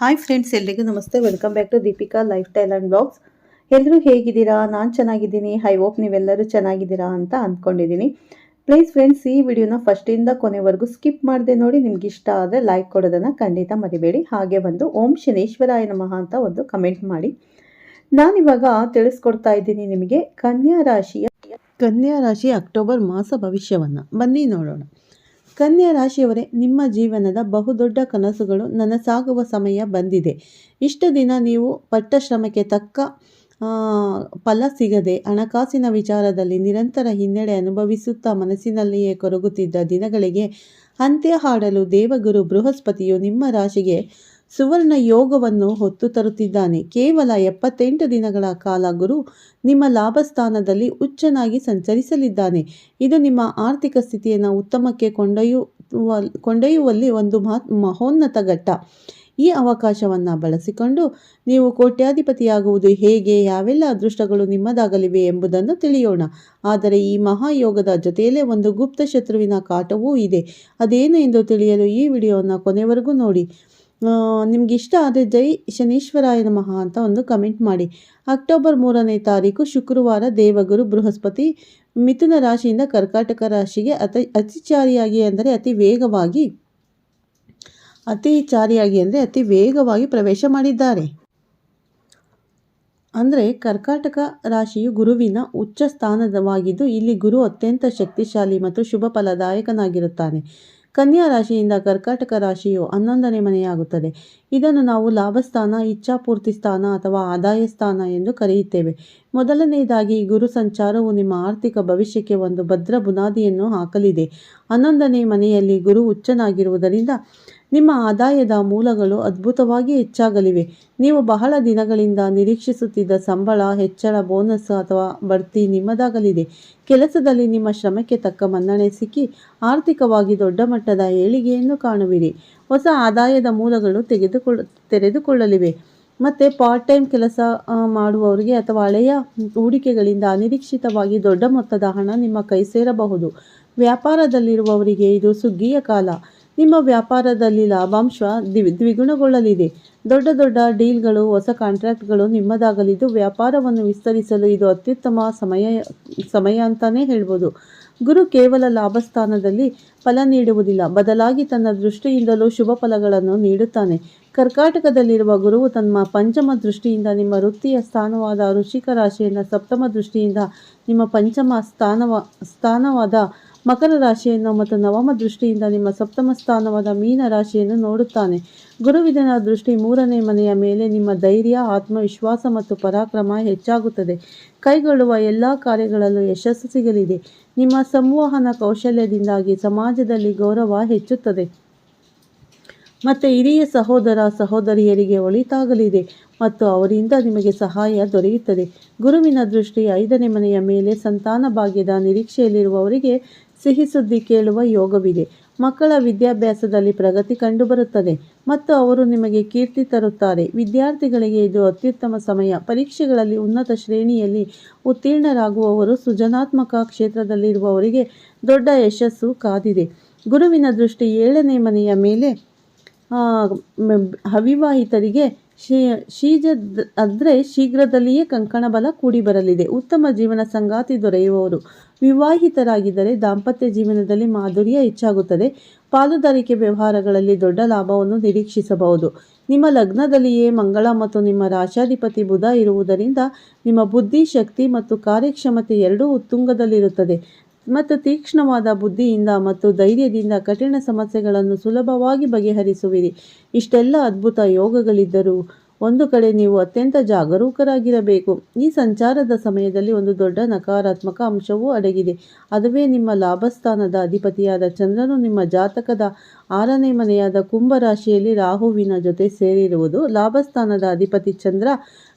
Hi friends ಎಲ್ರಿಗೂ ನಮಸ್ತೆ. Welcome back to Deepika lifestyle and blogs ಎಲ್ಲರೂ ಹೇಗಿದ್ದೀರಾ? ನಾನು ಚೆನ್ನಾಗಿದ್ದೀನಿ. ಐ ಹೋಪ್ ನೀವೆಲ್ಲರೂ ಚೆನ್ನಾಗಿದ್ದೀರಾ ಅಂತ ಅಂದ್ಕೊಂಡಿದ್ದೀನಿ. ಪ್ಲೀಸ್ ಫ್ರೆಂಡ್ಸ್ ಈ ವಿಡಿಯೋನ ಫಸ್ಟಿಂದ ಕೊನೆವರೆಗೂ ಸ್ಕಿಪ್ ಮಾಡದೆ ನೋಡಿ. ನಿಮ್ಗೆ ಇಷ್ಟ ಆದರೆ ಲೈಕ್ ಕೊಡೋದನ್ನು ಖಂಡಿತ ಮರಿಬೇಡಿ. ಹಾಗೆ ಬಂದು ಓಂ ಶನೇಶ್ವರಾಯ ನಮಃ ಅಂತ ಒಂದು ಕಮೆಂಟ್ ಮಾಡಿ. ನಾನಿವಾಗ ತಿಳಿಸ್ಕೊಡ್ತಾ ಇದ್ದೀನಿ ನಿಮಗೆ ಕನ್ಯಾ ರಾಶಿಯ ಕನ್ಯಾ ರಾಶಿ ಅಕ್ಟೋಬರ್ ಮಾಸ ಭವಿಷ್ಯವನ್ನು. ಬನ್ನಿ ನೋಡೋಣ. ಕನ್ಯಾ ರಾಶಿಯವರೇ, ನಿಮ್ಮ ಜೀವನದ ಬಹುದೊಡ್ಡ ಕನಸುಗಳು ನನಸಾಗುವ ಸಮಯ ಬಂದಿದೆ. ಇಷ್ಟು ದಿನ ನೀವು ಪಟ್ಟ ಶ್ರಮಕ್ಕೆ ತಕ್ಕ ಫಲ ಸಿಗದೆ ಹಣಕಾಸಿನ ವಿಚಾರದಲ್ಲಿ ನಿರಂತರ ಹಿನ್ನಡೆ ಅನುಭವಿಸುತ್ತಾ ಮನಸ್ಸಿನಲ್ಲಿಯೇ ಕೊರಗುತ್ತಿದ್ದ ದಿನಗಳಿಗೆ ಅಂತ್ಯ ಹಾಡಲು ದೇವಗುರು ಬೃಹಸ್ಪತಿಯು ನಿಮ್ಮ ರಾಶಿಗೆ ಸುವರ್ಣ ಯೋಗವನ್ನು ಹೊತ್ತು ತರುತ್ತಿದ್ದಾನೆ. ಕೇವಲ ಎಪ್ಪತ್ತೆಂಟು ದಿನಗಳ ಕಾಲ ಗುರು ನಿಮ್ಮ ಲಾಭಸ್ಥಾನದಲ್ಲಿ ಉಚ್ಚನಾಗಿ ಸಂಚರಿಸಲಿದ್ದಾನೆ. ಇದು ನಿಮ್ಮ ಆರ್ಥಿಕ ಸ್ಥಿತಿಯನ್ನು ಉತ್ತಮಕ್ಕೆ ಕೊಂಡೊಯ್ಯುವ, ಕೊಂಡೊಯ್ಯುವಲ್ಲಿ ಒಂದು ಮಹತ್ ಮಹೋನ್ನತ ಘಟ್ಟ. ಈ ಅವಕಾಶವನ್ನು ಬಳಸಿಕೊಂಡು ನೀವು ಕೋಟ್ಯಾಧಿಪತಿಯಾಗುವುದು ಹೇಗೆ, ಯಾವೆಲ್ಲ ಅದೃಷ್ಟಗಳು ನಿಮ್ಮದಾಗಲಿವೆ ಎಂಬುದನ್ನು ತಿಳಿಯೋಣ. ಆದರೆ ಈ ಮಹಾಯೋಗದ ಜೊತೆಯಲ್ಲೇ ಒಂದು ಗುಪ್ತ ಶತ್ರುವಿನ ಕಾಟವೂ ಇದೆ. ಅದೇನು ಎಂದು ತಿಳಿಯಲು ಈ ವಿಡಿಯೋವನ್ನು ಕೊನೆವರೆಗೂ ನೋಡಿ. ನಿಮ್ಗೆ ಇಷ್ಟ ಆದರೆ ಜೈ ಶನೀಶ್ವರಾಯ ನಮಃ ಅಂತ ಒಂದು ಕಮೆಂಟ್ ಮಾಡಿ. ಅಕ್ಟೋಬರ್ ಮೂರನೇ ತಾರೀಕು ಶುಕ್ರವಾರ ದೇವಗುರು ಬೃಹಸ್ಪತಿ ಮಿಥುನ ರಾಶಿಯಿಂದ ಕರ್ಕಾಟಕ ರಾಶಿಗೆ ಅತಿ, ಅತಿಚಾರಿಯಾಗಿ ಅಂದರೆ ಅತಿ ವೇಗವಾಗಿ, ಅತಿಚಾರಿಯಾಗಿ ಅಂದರೆ ಅತಿ ವೇಗವಾಗಿ ಪ್ರವೇಶ ಮಾಡಿದ್ದಾರೆ. ಅಂದರೆ ಕರ್ಕಾಟಕ ರಾಶಿಯು ಗುರುವಿನ ಉಚ್ಚ ಸ್ಥಾನದವಾಗಿದ್ದು ಇಲ್ಲಿ ಗುರು ಅತ್ಯಂತ ಶಕ್ತಿಶಾಲಿ ಮತ್ತು ಶುಭ ಫಲದಾಯಕನಾಗಿರುತ್ತಾನೆ. ಕನ್ಯಾ ರಾಶಿಯಿಂದ ಕರ್ಕಾಟಕ ರಾಶಿಯು ಹನ್ನೊಂದನೇ ಮನೆಯಾಗುತ್ತದೆ. ಇದನ್ನು ನಾವು ಲಾಭಸ್ಥಾನ, ಇಚ್ಛಾಪೂರ್ತಿ ಸ್ಥಾನ ಅಥವಾ ಆದಾಯ ಸ್ಥಾನ ಎಂದು ಕರೆಯುತ್ತೇವೆ. ಮೊದಲನೆಯದಾಗಿ ಗುರು ಸಂಚಾರವು ನಿಮ್ಮ ಆರ್ಥಿಕ ಭವಿಷ್ಯಕ್ಕೆ ಒಂದು ಭದ್ರ ಬುನಾದಿಯನ್ನು ಹಾಕಲಿದೆ. ಹನ್ನೊಂದನೇ ಮನೆಯಲ್ಲಿ ಗುರು ಉಚ್ಚನಾಗಿರುವುದರಿಂದ ನಿಮ್ಮ ಆದಾಯದ ಮೂಲಗಳು ಅದ್ಭುತವಾಗಿ ಹೆಚ್ಚಾಗಲಿವೆ. ನೀವು ಬಹಳ ದಿನಗಳಿಂದ ನಿರೀಕ್ಷಿಸುತ್ತಿದ್ದ ಸಂಬಳ, ಹೆಚ್ಚಳ, ಬೋನಸ್ ಅಥವಾ ಬಡ್ತಿ ನಿಮ್ಮದಾಗಲಿದೆ. ಕೆಲಸದಲ್ಲಿ ನಿಮ್ಮ ಶ್ರಮಕ್ಕೆ ತಕ್ಕ ಮನ್ನಣೆ ಸಿಕ್ಕಿ ಆರ್ಥಿಕವಾಗಿ ದೊಡ್ಡ ಮಟ್ಟದ ಏಳಿಗೆಯನ್ನು ಕಾಣುವಿರಿ. ಹೊಸ ಆದಾಯದ ಮೂಲಗಳು ತೆಗೆದುಕೊಳ್ಳ ತೆರೆದುಕೊಳ್ಳಲಿವೆ. ಮತ್ತು ಪಾರ್ಟ್ ಟೈಮ್ ಕೆಲಸ ಮಾಡುವವರಿಗೆ ಅಥವಾ ಹಳೆಯ ಹೂಡಿಕೆಗಳಿಂದ ಅನಿರೀಕ್ಷಿತವಾಗಿ ದೊಡ್ಡ ಮೊತ್ತದ ಹಣ ನಿಮ್ಮ ಕೈ ಸೇರಬಹುದು. ವ್ಯಾಪಾರದಲ್ಲಿರುವವರಿಗೆ ಇದು ಸುಗ್ಗಿಯ ಕಾಲ. ನಿಮ್ಮ ವ್ಯಾಪಾರದಲ್ಲಿ ಲಾಭಾಂಶ ದ್ವಿ, ದ್ವಿಗುಣಗೊಳ್ಳಲಿದೆ. ದೊಡ್ಡ ದೊಡ್ಡ ಡೀಲ್ಗಳು, ಹೊಸ ಕಾಂಟ್ರಾಕ್ಟ್ಗಳು ನಿಮ್ಮದಾಗಲಿದ್ದು ವ್ಯಾಪಾರವನ್ನು ವಿಸ್ತರಿಸಲು ಇದು ಅತ್ಯುತ್ತಮ ಸಮಯ ಸಮಯ ಅಂತಲೇ ಹೇಳ್ಬೋದು. ಗುರು ಕೇವಲ ಲಾಭಸ್ಥಾನದಲ್ಲಿ ಫಲ ನೀಡುವುದಿಲ್ಲ, ಬದಲಾಗಿ ತನ್ನ ದೃಷ್ಟಿಯಿಂದಲೂ ಶುಭ ಫಲಗಳನ್ನು ನೀಡುತ್ತಾನೆ. ಕರ್ಕಾಟಕದಲ್ಲಿರುವ ಗುರುವು ತನ್ನ ಪಂಚಮ ದೃಷ್ಟಿಯಿಂದ ನಿಮ್ಮ ವೃತ್ತಿಯ ಸ್ಥಾನವಾದ ಋಷಿಕ ರಾಶಿಯನ್ನು ಸಪ್ತಮ ದೃಷ್ಟಿಯಿಂದ ನಿಮ್ಮ ಪಂಚಮ ಸ್ಥಾನವ, ಸ್ಥಾನವಾದ ಮಕರ ರಾಶಿಯನ್ನು ಮತ್ತು ನವಮ ದೃಷ್ಟಿಯಿಂದ ನಿಮ್ಮ ಸಪ್ತಮ ಸ್ಥಾನವಾದ ಮೀನ ರಾಶಿಯನ್ನು ನೋಡುತ್ತಾನೆ. ಗುರುವಿದನ ದೃಷ್ಟಿ ಮೂರನೇ ಮನೆಯ ಮೇಲೆ ನಿಮ್ಮ ಧೈರ್ಯ, ಆತ್ಮವಿಶ್ವಾಸ ಮತ್ತು ಪರಾಕ್ರಮ ಹೆಚ್ಚಾಗುತ್ತದೆ. ಕೈಗೊಳ್ಳುವ ಎಲ್ಲ ಕಾರ್ಯಗಳಲ್ಲೂ ಯಶಸ್ಸು ಸಿಗಲಿದೆ. ನಿಮ್ಮ ಸಂವಹನ ಕೌಶಲ್ಯದಿಂದಾಗಿ ಸಮಾಜದಲ್ಲಿ ಗೌರವ ಹೆಚ್ಚುತ್ತದೆ. ಮತ್ತು ಹಿರಿಯ ಸಹೋದರ, ಸಹೋದರಿಯರಿಗೆ ಒಳಿತಾಗಲಿದೆ ಮತ್ತು ಅವರಿಂದ ನಿಮಗೆ ಸಹಾಯ ದೊರೆಯುತ್ತದೆ. ಗುರುವಿನ ದೃಷ್ಟಿ ಐದನೇ ಮನೆಯ ಮೇಲೆ ಸಂತಾನ ಭಾಗ್ಯದ ನಿರೀಕ್ಷೆಯಲ್ಲಿರುವವರಿಗೆ ಸಿಹಿ ಸುದ್ದಿ ಕೇಳುವ ಯೋಗವಿದೆ. ಮಕ್ಕಳ ವಿದ್ಯಾಭ್ಯಾಸದಲ್ಲಿ ಪ್ರಗತಿ ಕಂಡುಬರುತ್ತದೆ ಮತ್ತು ಅವರು ನಿಮಗೆ ಕೀರ್ತಿ ತರುತ್ತಾರೆ. ವಿದ್ಯಾರ್ಥಿಗಳಿಗೆ ಇದು ಅತ್ಯುತ್ತಮ ಸಮಯ. ಪರೀಕ್ಷೆಗಳಲ್ಲಿ ಉನ್ನತ ಶ್ರೇಣಿಯಲ್ಲಿ ಉತ್ತೀರ್ಣರಾಗುವವರು ಸೃಜನಾತ್ಮಕ ಕ್ಷೇತ್ರದಲ್ಲಿರುವವರಿಗೆ ದೊಡ್ಡ ಯಶಸ್ಸು ಕಾದಿದೆ. ಗುರುವಿನ ದೃಷ್ಟಿ ಏಳನೇ ಮನೆಯ ಮೇಲೆ ಅವಿವಾಹಿತರಿಗೆ ಶೀಜ ಅಂದರೆ ಶೀಘ್ರದಲ್ಲಿಯೇ ಕಂಕಣ ಬಲ ಕೂಡಿ ಬರಲಿದೆ. ಉತ್ತಮ ಜೀವನ ಸಂಗಾತಿ ದೊರೆಯುವವರು. ವಿವಾಹಿತರಾಗಿದ್ದರೆ ದಾಂಪತ್ಯ ಜೀವನದಲ್ಲಿ ಮಾಧುರ್ಯ ಹೆಚ್ಚಾಗುತ್ತದೆ. ಪಾಲುದಾರಿಕೆ ವ್ಯವಹಾರಗಳಲ್ಲಿ ದೊಡ್ಡ ಲಾಭವನ್ನು ನಿರೀಕ್ಷಿಸಬಹುದು. ನಿಮ್ಮ ಲಗ್ನದಲ್ಲಿಯೇ ಮಂಗಳ ಮತ್ತು ನಿಮ್ಮ ರಾಶಾಧಿಪತಿ ಬುಧ ಇರುವುದರಿಂದ ನಿಮ್ಮ ಬುದ್ಧಿ, ಶಕ್ತಿ ಮತ್ತು ಕಾರ್ಯಕ್ಷಮತೆ ಎರಡೂ ಉತ್ತುಂಗದಲ್ಲಿರುತ್ತದೆ. ಮತ್ತು ತೀಕ್ಷ್ಣವಾದ ಬುದ್ಧಿಯಿಂದ ಮತ್ತು ಧೈರ್ಯದಿಂದ ಕಠಿಣ ಸಮಸ್ಯೆಗಳನ್ನು ಸುಲಭವಾಗಿ ಬಗೆಹರಿಸುವಿರಿ. ಇಷ್ಟೆಲ್ಲ ಅದ್ಭುತ ಯೋಗಗಳಿದ್ದರೂ ಒಂದು ಕಡೆ ನೀವು ಅತ್ಯಂತ ಜಾಗರೂಕರಾಗಿರಬೇಕು. ಈ ಸಂಚಾರದ ಸಮಯದಲ್ಲಿ ಒಂದು ದೊಡ್ಡ ನಕಾರಾತ್ಮಕ ಅಂಶವೂ ಅಡಗಿದೆ. ಅದುವೇ ನಿಮ್ಮ ಲಾಭಸ್ಥಾನದ ಅಧಿಪತಿಯಾದ ಚಂದ್ರನು ನಿಮ್ಮ ಜಾತಕದ ಆರನೇ ಮನೆಯಾದ ಕುಂಭ ರಾಶಿಯಲ್ಲಿ ರಾಹುವಿನ ಜೊತೆ ಸೇರಿರುವುದು. ಲಾಭಸ್ಥಾನದ ಅಧಿಪತಿ ಚಂದ್ರ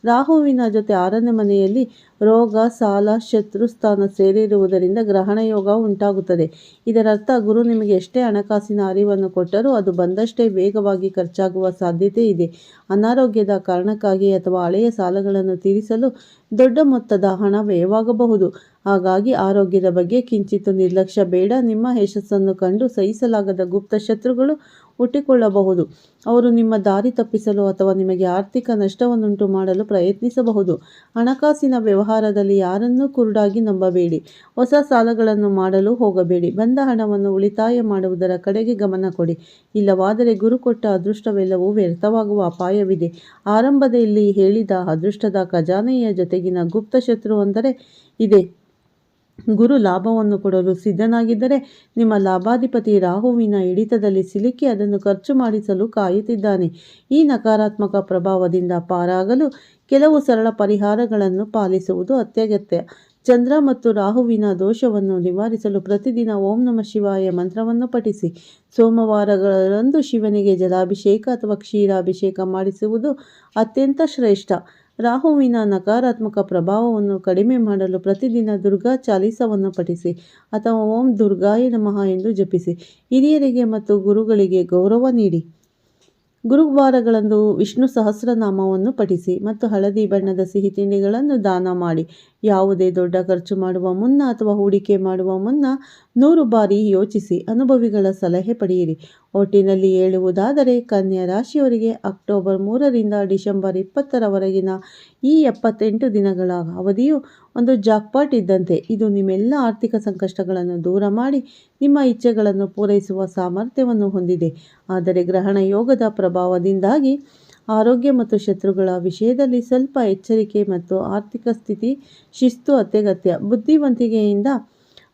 ರಾಹುವಿನ ಜೊತೆ ಆರನೇ ಮನೆಯಲ್ಲಿ ರೋಗ, ಸಾಲ, ಶತ್ರು ಸ್ಥಾನ ಸೇರಿರುವುದರಿಂದ ಗ್ರಹಣ ಯೋಗ ಉಂಟಾಗುತ್ತದೆ. ಇದರರ್ಥ ಗುರು ನಿಮಗೆ ಎಷ್ಟೇ ಹಣಕಾಸಿನ ಅರಿವನ್ನು ಕೊಟ್ಟರೂ ಅದು ಬಂದಷ್ಟೇ ವೇಗವಾಗಿ ಖರ್ಚಾಗುವ ಸಾಧ್ಯತೆ ಇದೆ. ಅನಾರೋಗ್ಯದ ಕಾರಣಕ್ಕಾಗಿ ಅಥವಾ ಹಳೆಯ ಸಾಲಗಳನ್ನು ತೀರಿಸಲು ದೊಡ್ಡ ಮೊತ್ತದ ಹಣ ವ್ಯಯವಾಗಬಹುದು. ಹಾಗಾಗಿ ಆರೋಗ್ಯದ ಬಗ್ಗೆ ಕಿಂಚಿತ್ತು ನಿರ್ಲಕ್ಷ್ಯ ಬೇಡ. ನಿಮ್ಮ ಯಶಸ್ಸನ್ನು ಕಂಡು ಸಹಿಸಲಾಗದ ಗುಪ್ತ ಶತ್ರುಗಳು ಹುಟ್ಟಿಕೊಳ್ಳಬಹುದು. ಅವರು ನಿಮ್ಮ ದಾರಿ ತಪ್ಪಿಸಲು ಅಥವಾ ನಿಮಗೆ ಆರ್ಥಿಕ ನಷ್ಟವನ್ನುಂಟು ಮಾಡಲು ಪ್ರಯತ್ನಿಸಬಹುದು. ಹಣಕಾಸಿನ ವ್ಯವಹಾರದಲ್ಲಿ ಯಾರನ್ನೂ ಕುರುಡಾಗಿ ನಂಬಬೇಡಿ. ಹೊಸ ಸಾಲಗಳನ್ನು ಮಾಡಲು ಹೋಗಬೇಡಿ. ಬಂದ ಹಣವನ್ನು ಉಳಿತಾಯ ಮಾಡುವುದರ ಕಡೆಗೆ ಗಮನ ಕೊಡಿ. ಇಲ್ಲವಾದರೆ ಗುರು ಕೊಟ್ಟ ಅದೃಷ್ಟವೆಲ್ಲವೂ ವ್ಯರ್ಥವಾಗುವ ಅಪಾಯವಿದೆ. ಆರಂಭದಲ್ಲಿ ಹೇಳಿದ ಅದೃಷ್ಟದ ಖಜಾನೆಯ ಜೊತೆಗಿನ ಗುಪ್ತ ಶತ್ರು ಅಂದರೆ ಇದೆ. ಗುರು ಲಾಭವನ್ನು ಕೊಡಲು ಸಿದ್ಧನಾಗಿದ್ದರೆ ನಿಮ್ಮ ಲಾಭಾಧಿಪತಿ ರಾಹುವಿನ ಹಿಡಿತದಲ್ಲಿ ಸಿಲುಕಿ ಅದನ್ನು ಖರ್ಚು ಮಾಡಿಸಲು ಕಾಯುತ್ತಿದ್ದಾನೆ. ಈ ನಕಾರಾತ್ಮಕ ಪ್ರಭಾವದಿಂದ ಪಾರಾಗಲು ಕೆಲವು ಸರಳ ಪರಿಹಾರಗಳನ್ನು ಪಾಲಿಸುವುದು ಅತ್ಯಗತ್ಯ. ಚಂದ್ರ ಮತ್ತು ರಾಹುವಿನ ದೋಷವನ್ನು ನಿವಾರಿಸಲು ಪ್ರತಿದಿನ ಓಂ ನಮ ಶಿವಾಯ ಮಂತ್ರವನ್ನು ಪಠಿಸಿ. ಸೋಮವಾರಗಳಂದು ಶಿವನಿಗೆ ಜಲಾಭಿಷೇಕ ಅಥವಾ ಕ್ಷೀರಾಭಿಷೇಕ ಮಾಡಿಸುವುದು ಅತ್ಯಂತ ಶ್ರೇಷ್ಠ. ರಾಹುವಿನ ನಕಾರಾತ್ಮಕ ಪ್ರಭಾವವನ್ನು ಕಡಿಮೆ ಮಾಡಲು ಪ್ರತಿದಿನ ದುರ್ಗಾ ಚಾಲೀಸವನ್ನು ಪಠಿಸಿ, ಅಥವಾ ಓಂ ದುರ್ಗಾಯ ನಮಃ ಎಂದು ಜಪಿಸಿ, ಹಿರಿಯರಿಗೆ ಮತ್ತು ಗುರುಗಳಿಗೆ ಗೌರವ ನೀಡಿ. ಗುರುವಾರಗಳಂದು ವಿಷ್ಣು ಸಹಸ್ರನಾಮವನ್ನು ಪಠಿಸಿ ಮತ್ತು ಹಳದಿ ಬಣ್ಣದ ಸಿಹಿ ತಿಂಡಿಗಳನ್ನು ದಾನ ಮಾಡಿ. ಯಾವುದೇ ದೊಡ್ಡ ಖರ್ಚು ಮಾಡುವ ಮುನ್ನ ಅಥವಾ ಹೂಡಿಕೆ ಮಾಡುವ ಮುನ್ನ ನೂರು ಬಾರಿ ಯೋಚಿಸಿ ಅನುಭವಿಗಳ ಸಲಹೆ ಪಡೆಯಿರಿ. ಒಟ್ಟಿನಲ್ಲಿ ಹೇಳುವುದಾದರೆ, ಕನ್ಯಾ ರಾಶಿಯವರಿಗೆ ಅಕ್ಟೋಬರ್ ಮೂರರಿಂದ ಡಿಸೆಂಬರ್ ಇಪ್ಪತ್ತರವರೆಗಿನ ಈ ಎಪ್ಪತ್ತೆಂಟು ದಿನಗಳ ಅವಧಿಯು ಒಂದು ಜಾಕ್ಪಾಟ್ ಇದ್ದಂತೆ. ಇದು ನಿಮ್ಮೆಲ್ಲ ಆರ್ಥಿಕ ಸಂಕಷ್ಟಗಳನ್ನು ದೂರ ಮಾಡಿ ನಿಮ್ಮ ಇಚ್ಛೆಗಳನ್ನು ಪೂರೈಸುವ ಸಾಮರ್ಥ್ಯವನ್ನು ಹೊಂದಿದೆ. ಆದರೆ, ಗ್ರಹಣ ಯೋಗದ ಪ್ರಭಾವದಿಂದಾಗಿ ಆರೋಗ್ಯ ಮತ್ತು ಶತ್ರುಗಳ ವಿಷಯದಲ್ಲಿ ಸ್ವಲ್ಪ ಎಚ್ಚರಿಕೆ ಮತ್ತು ಆರ್ಥಿಕ ಸ್ಥಿತಿ, ಶಿಸ್ತು ಅತ್ಯಗತ್ಯ. ಬುದ್ಧಿವಂತಿಕೆಯಿಂದ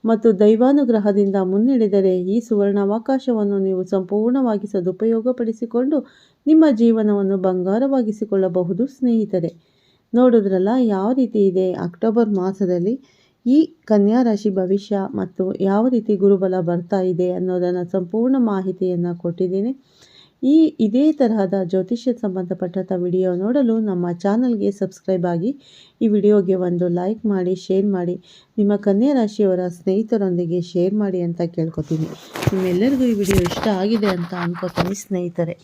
ಮತ್ತು ದೈವಾನುಗ್ರಹದಿಂದ ಮುನ್ನಡೆದರೆ ಈ ಸುವರ್ಣಾವಕಾಶವನ್ನು ನೀವು ಸಂಪೂರ್ಣವಾಗಿ ಸದುಪಯೋಗಪಡಿಸಿಕೊಂಡು ನಿಮ್ಮ ಜೀವನವನ್ನು ಬಂಗಾರವಾಗಿಸಿಕೊಳ್ಳಬಹುದು, ಸ್ನೇಹಿತರೆ. ನೋಡಿದ್ರಲ್ಲ, ಯಾವ ರೀತಿ ಇದೆ ಅಕ್ಟೋಬರ್ ಮಾಸದಲ್ಲಿ? ಈ ಕನ್ಯಾ ರಾಶಿ ಭವಿಷ್ಯ ಮತ್ತು ಯಾವ ರೀತಿ ಗುರುಬಲ ಬರ್ತಾ ಇದೆ ಅನ್ನೋದನ್ನು ಸಂಪೂರ್ಣ ಮಾಹಿತಿಯನ್ನು ಕೊಟ್ಟಿದ್ದೀನಿ. ಈ ಇದೇ ತರಹದ ಜ್ಯೋತಿಷ್ಯ ಸಂಬಂಧಪಟ್ಟಂಥ ವಿಡಿಯೋ ನೋಡಲು ನಮ್ಮ ಚಾನಲ್ಗೆ ಸಬ್ಸ್ಕ್ರೈಬ್ ಆಗಿ ಈ ವಿಡಿಯೋಗೆ ಒಂದು ಲೈಕ್ ಮಾಡಿ, ಶೇರ್ ಮಾಡಿ, ನಿಮ್ಮ ಕನ್ಯಾ ರಾಶಿಯವರ ಸ್ನೇಹಿತರೊಂದಿಗೆ ಶೇರ್ ಮಾಡಿ ಅಂತ ಕೇಳ್ಕೊತೀನಿ. ನಿಮ್ಮೆಲ್ಲರಿಗೂ ಈ ವಿಡಿಯೋ ಇಷ್ಟ ಆಗಿದೆ ಅಂತ ಅನ್ಕೋತೀನಿ ಸ್ನೇಹಿತರೆ.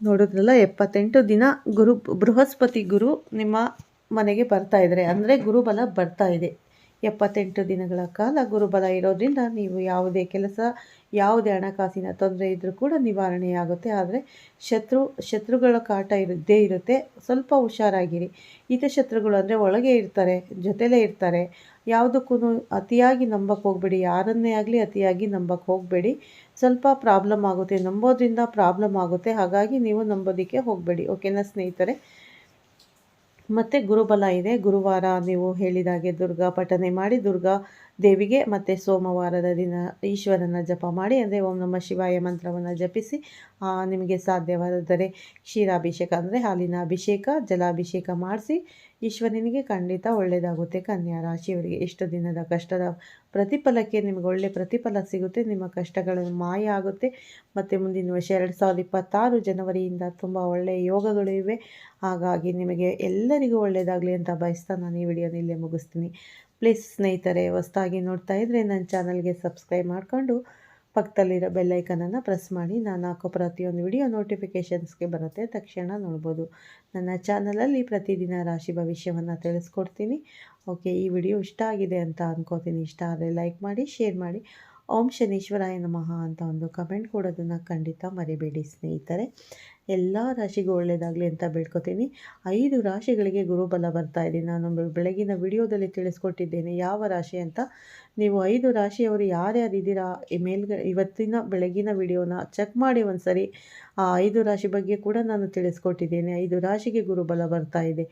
ನೋಡಿದ್ರಲ್ಲ, ಎಪ್ಪತ್ತೆಂಟು ದಿನ ಗುರು ಬೃಹಸ್ಪತಿ ಗುರು ನಿಮ್ಮ ಮನೆಗೆ ಬರ್ತಾ ಇದ್ದಾರೆ. ಅಂದರೆ ಗುರುಬಲ ಬರ್ತಾ ಇದೆ. ಎಪ್ಪತ್ತೆಂಟು ದಿನಗಳ ಕಾಲ ಗುರುಬಲ ಇರೋದ್ರಿಂದ ನೀವು ಯಾವುದೇ ಕೆಲಸ, ಯಾವುದೇ ಹಣಕಾಸಿನ ತೊಂದರೆ ಇದ್ದರೂ ಕೂಡ ನಿವಾರಣೆಯಾಗುತ್ತೆ. ಆದರೆ ಶತ್ರು, ಶತ್ರುಗಳ ಕಾಟ ಇರದ್ದೇ ಇರುತ್ತೆ. ಸ್ವಲ್ಪ ಹುಷಾರಾಗಿರಿ. ಶತ್ರುಗಳು ಅಂದರೆ ಒಳಗೆ ಇರ್ತಾರೆ, ಜೊತೆಲೇ ಇರ್ತಾರೆ. ಯಾವುದಕ್ಕೂ ಅತಿಯಾಗಿ ನಂಬಕ್ಕೆ ಹೋಗಬೇಡಿ. ಯಾರನ್ನೇ ಆಗಲಿ ಅತಿಯಾಗಿ ನಂಬಕ್ಕೆ ಹೋಗಬೇಡಿ. ಸ್ವಲ್ಪ ಪ್ರಾಬ್ಲಮ್ ಆಗುತ್ತೆ. ನಂಬೋದ್ರಿಂದ ಪ್ರಾಬ್ಲಮ್ ಆಗುತ್ತೆ. ಹಾಗಾಗಿ ನೀವು ನಂಬೋದಕ್ಕೆ ಹೋಗಬೇಡಿ. ಓಕೆನಾ ಸ್ನೇಹಿತರೆ? ಮತ್ತು ಗುರುಬಲ ಇದೆ. ಗುರುವಾರ ನೀವು ಹೇಳಿದಾಗೆ ದುರ್ಗಾ ಪಠನೆ ಮಾಡಿ, ದುರ್ಗಾ ದೇವಿಗೆ ಮತ್ತು ಸೋಮವಾರದ ದಿನ ಈಶ್ವರನ ಜಪ ಮಾಡಿ, ಅಂದರೆ ಓಂ ನಮ್ಮ ಶಿವಾಯ ಮಂತ್ರವನ್ನು ಜಪಿಸಿ ನಿಮಗೆ ಸಾಧ್ಯವಾದರೆ ಕ್ಷೀರಾಭಿಷೇಕ ಅಂದರೆ ಹಾಲಿನ ಅಭಿಷೇಕ, ಜಲಾಭಿಷೇಕ ಮಾಡಿಸಿ, ಈಶ್ವರನಿಗೆ ಖಂಡಿತ ಒಳ್ಳೆಯದಾಗುತ್ತೆ ಕನ್ಯಾ ರಾಶಿಯವರಿಗೆ ಎಷ್ಟು ದಿನದ ಕಷ್ಟದ ಪ್ರತಿಫಲಕ್ಕೆ ನಿಮಗೆ ಒಳ್ಳೆಯ ಪ್ರತಿಫಲ ಸಿಗುತ್ತೆ, ನಿಮ್ಮ ಕಷ್ಟಗಳು ಮಾಯ ಆಗುತ್ತೆ. ಮತ್ತು ಮುಂದಿನ ವರ್ಷ ಎರಡು ಸಾವಿರದ ಇಪ್ಪತ್ತಾರು ಜನವರಿಯಿಂದ ತುಂಬ ಒಳ್ಳೆಯ ಯೋಗಗಳು ಇವೆ. ಹಾಗಾಗಿ ನಿಮಗೆ ಎಲ್ಲರಿಗೂ ಒಳ್ಳೆಯದಾಗಲಿ ಅಂತ ಬಯಸ್ತಾ ನಾನು ಈ ವಿಡಿಯೋನ ಇಲ್ಲೇ ಮುಗಿಸ್ತೀನಿ. ಪ್ಲೀಸ್ ಸ್ನೇಹಿತರೆ, ಹೊಸ್ದಾಗಿ ನೋಡ್ತಾ ಇದ್ದರೆ ನನ್ನ ಚಾನಲ್ಗೆ ಸಬ್ಸ್ಕ್ರೈಬ್ ಮಾಡಿಕೊಂಡು ಪಕ್ಕದಲ್ಲಿರೋ ಬೆಲ್ಲೈಕನನ್ನು ಪ್ರೆಸ್ ಮಾಡಿ ನಾನು ಹಾಕೋ ಪ್ರತಿಯೊಂದು ವಿಡಿಯೋ ನೋಟಿಫಿಕೇಷನ್ಸ್ಗೆ ಬರುತ್ತೆ. ತಕ್ಷಣ ನೋಡ್ಬೋದು. ನನ್ನ ಚಾನಲಲ್ಲಿ ಪ್ರತಿದಿನ ರಾಶಿ ಭವಿಷ್ಯವನ್ನು ತಿಳಿಸ್ಕೊಡ್ತೀನಿ. ಓಕೆ ಈ ವಿಡಿಯೋ ಇಷ್ಟ ಆಗಿದೆ ಅಂತ ಅಂದ್ಕೋತೀನಿ ಇಷ್ಟ ಆದರೆ ಲೈಕ್ ಮಾಡಿ ಶೇರ್ ಮಾಡಿ. ಓಂ ಶನೀಶ್ವರಾಯ ನಮಃ ಅಂತ ಒಂದು ಕಮೆಂಟ್ ಕೊಡೋದನ್ನು ಖಂಡಿತ ಮರಿಬೇಡಿ ಸ್ನೇಹಿತರೆ. ಎಲ್ಲ ರಾಶಿಗೂ ಒಳ್ಳೆಯದಾಗಲಿ ಅಂತ ಬೇಡ್ಕೊತೀನಿ. ಐದು ರಾಶಿಗಳಿಗೆ ಗುರುಬಲ ಬರ್ತಾ ಇದೆ. ನಾನು ಬೆಳಗಿನ ವಿಡಿಯೋದಲ್ಲಿ ತಿಳಿಸ್ಕೊಟ್ಟಿದ್ದೇನೆ ಯಾವ ರಾಶಿ ಅಂತ. ನೀವು ಐದು ರಾಶಿಯವರು ಯಾರ್ಯಾರು ಇದ್ದೀರಾ? ಮೇಲ್ಗಡೆ, ಇವತ್ತಿನ ಬೆಳಗಿನ ವಿಡಿಯೋನ ಚೆಕ್ ಮಾಡಿ ಒಂದು ಸರಿ ಆ ಐದು ರಾಶಿ ಬಗ್ಗೆ ಕೂಡ ನಾನು ತಿಳಿಸ್ಕೊಟ್ಟಿದ್ದೇನೆ. ಐದು ರಾಶಿಗೆ ಗುರುಬಲ ಬರ್ತಾ ಇದೆ.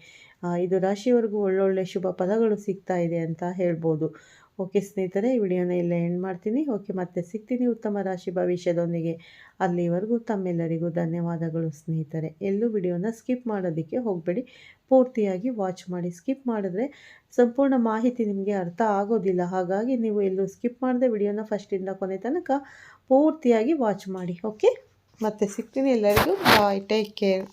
ಐದು ರಾಶಿಯವರೆಗೂ ಒಳ್ಳೊಳ್ಳೆ ಶುಭ ಫಲಗಳು ಸಿಗ್ತಾ ಇದೆ ಅಂತ ಹೇಳ್ಬೋದು. ಓಕೆ ಸ್ನೇಹಿತರೆ ವಿಡಿಯೋನ ಇಲ್ಲೇ ಎಂಡ್ ಮಾಡ್ತೀನಿ. ಓಕೆ, ಮತ್ತೆ ಸಿಗ್ತೀನಿ ಉತ್ತಮ ರಾಶಿ ಭವಿಷ್ಯದೊಂದಿಗೆ. ಅಲ್ಲಿವರೆಗೂ ತಮ್ಮೆಲ್ಲರಿಗೂ ಧನ್ಯವಾದಗಳು ಸ್ನೇಹಿತರೆ. ಎಲ್ಲೂ ವಿಡಿಯೋನ ಸ್ಕಿಪ್ ಮಾಡೋದಕ್ಕೆ ಹೋಗಬೇಡಿ. ಪೂರ್ತಿಯಾಗಿ ವಾಚ್ ಮಾಡಿ ಸ್ಕಿಪ್ ಮಾಡಿದ್ರೆ ಸಂಪೂರ್ಣ ಮಾಹಿತಿ ನಿಮಗೆ ಅರ್ಥ ಆಗೋದಿಲ್ಲ. ಹಾಗಾಗಿ ನೀವು ಎಲ್ಲೂ ಸ್ಕಿಪ್ ಮಾಡದೆ ವಿಡಿಯೋನ ಫಸ್ಟಿಂದ ಕೊನೆ ತನಕ ಪೂರ್ತಿಯಾಗಿ ವಾಚ್ ಮಾಡಿ. ಓಕೆ, ಮತ್ತೆ ಸಿಗ್ತೀನಿ ಎಲ್ಲರಿಗೂ. Bye take care